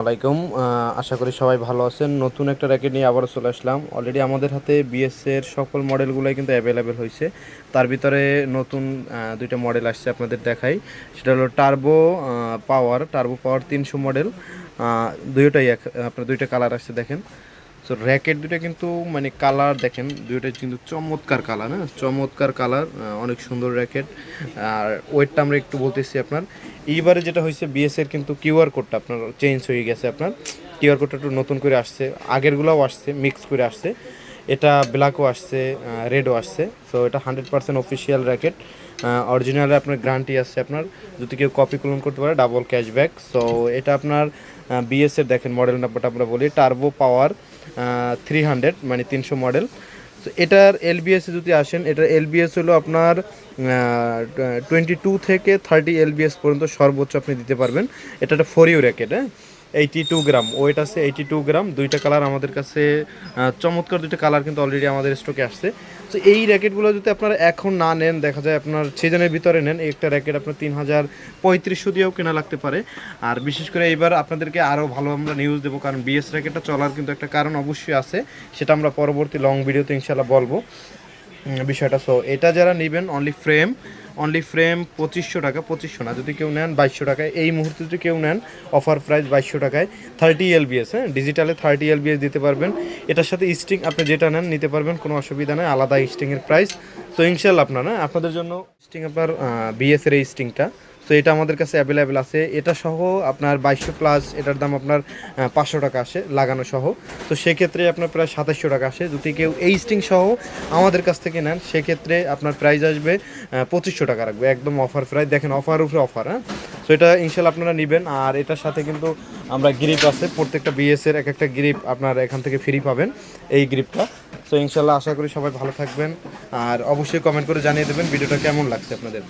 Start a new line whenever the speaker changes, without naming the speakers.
আলাইকুম আশা করি সবাই ভালো আছেন। নতুন একটা র্যাকেট নিয়ে আবারও চলে আসলাম। অলরেডি আমাদের হাতে বিএসের সকল মডেলগুলোই কিন্তু অ্যাভেলেবেল হয়েছে তার ভিতরে নতুন দুইটা মডেল আসছে আপনাদের দেখাই। সেটা হলো টার্বো পাওয়ার টার্বো পাওয়ার তিনশো মডেল। দুইটাই এক আপনার দুইটা কালার আসছে দেখেন। সো র্যাকেট দুটো কিন্তু মানে কালার দেখেন, দুইটা কিন্তু চমৎকার কালার হ্যাঁ? চমৎকার কালার অনেক সুন্দর র্যাকেট আর ওয়েটটা আমরা একটু বলতেছি আপনার। এইবারে যেটা হয়েছে বিএস এর কিন্তু কিউআর কোডটা আপনার চেঞ্জ হয়ে গেছে আপনার। কিউআর কোডটা একটু নতুন করে আসছে, আগেরগুলোও আসছে মিক্স করে আসছে। এটা ব্ল্যাকও আসছে রেডও আসছে। সো এটা হান্ড্রেড পার্সেন্ট অফিসিয়াল র্যাকেট অরিজিনালে আপনার গ্যারান্টি আছে আপনার। যদি কেউ কপি ক্লোন করতে পারে ডাবল ক্যাশব্যাক সো এটা আপনার বিএস এর দেখেন মডেল নাম্বারটা আমরা বলি টার্বো পাওয়ার থ্রি হান্ড্রেড মানে তিনশো মডেল তো এটার এলবিএস যদি আসেন, এটার এলবিএস হলো আপনার টোয়েন্টি টু থেকে থার্টি এলবিএস পর্যন্ত সর্বোচ্চ আপনি দিতে পারবেন। এটা একটা ফোর ইউ র্যাকেট হ্যাঁ? এইটি টু গ্রাম ওয়েট আছে এইটি টু গ্রাম দুইটা কালার আমাদের কাছে চমৎকার দুইটা কালার কিন্তু অলরেডি আমাদের স্টকে আসছে। তো এই র্যাকেটগুলো যদি আপনারা এখন না নেন, দেখা যায় আপনার সিজনের ভিতরে নেন একটা র্যাকেট আপনার তিন হাজার পঁয়ত্রিশশো দিয়েও কেনা লাগতে পারে। আর বিশেষ করে এইবার আপনাদেরকে আরও ভালো আমরা নিউজ দেবো, কারণ বিএস র্যাকেটটা চলার কিন্তু একটা কারণ অবশ্যই আছে। সেটা আমরা পরবর্তী লং ভিডিওতে ইনশাল্লাহ বলব। বিষয়টা। সো এটা যারা নেবেন অনলি ফ্রেম অনলি ফ্রেম পঁচিশশো টাকা, পঁচিশশো না, যদি কেউ নেন বাইশশো টাকায়। এই মুহূর্তে যদি কেউ নেন অফার প্রাইস বাইশশো টাকায় থার্টি এলবিএস হ্যাঁ? ডিজিটালে থার্টি এলবিএস দিতে পারবেন। এটার সাথে স্টিং আপনি যেটা নেন, নিতে পারবেন, কোনো অসুবিধা নেই, আলাদা স্টিংয়ের প্রাইস তো ইনশাল আপনার, আপনাদের জন্য স্টিং আপনার বিএসের এই স্টিংটা তো এটা আমাদের কাছে অ্যাভেলেবেল আছে। এটা সহ আপনার বাইশশো প্লাস এটার দাম আপনার পাঁচশো টাকা আসে লাগানো সহ। তো সেক্ষেত্রে আপনার প্রায় সাতাশশো টাকা আসে। যদি কেউ এই স্টিং সহ আমাদের কাছ থেকে নেন, সেক্ষেত্রে আপনার প্রাইস আসবে পঁচিশশো টাকা রাখবে, একদম অফার প্রাইস দেখেন অফার উপরে অফার হ্যাঁ? তো এটা ইনশাল্লাহ আপনারা নেবেন। আর এটার সাথে কিন্তু আমরা গ্রিপ আছে। প্রত্যেকটা বিএস এর এক একটা গ্রিপ আপনার এখান থেকে ফ্রি পাবেন এই গ্রিপটা তো ইনশাল্লাহ আশা করি সবাই ভালো থাকবেন। আর অবশ্যই কমেন্ট করে জানিয়ে দেবেন ভিডিওটা কেমন লাগছে আপনাদের।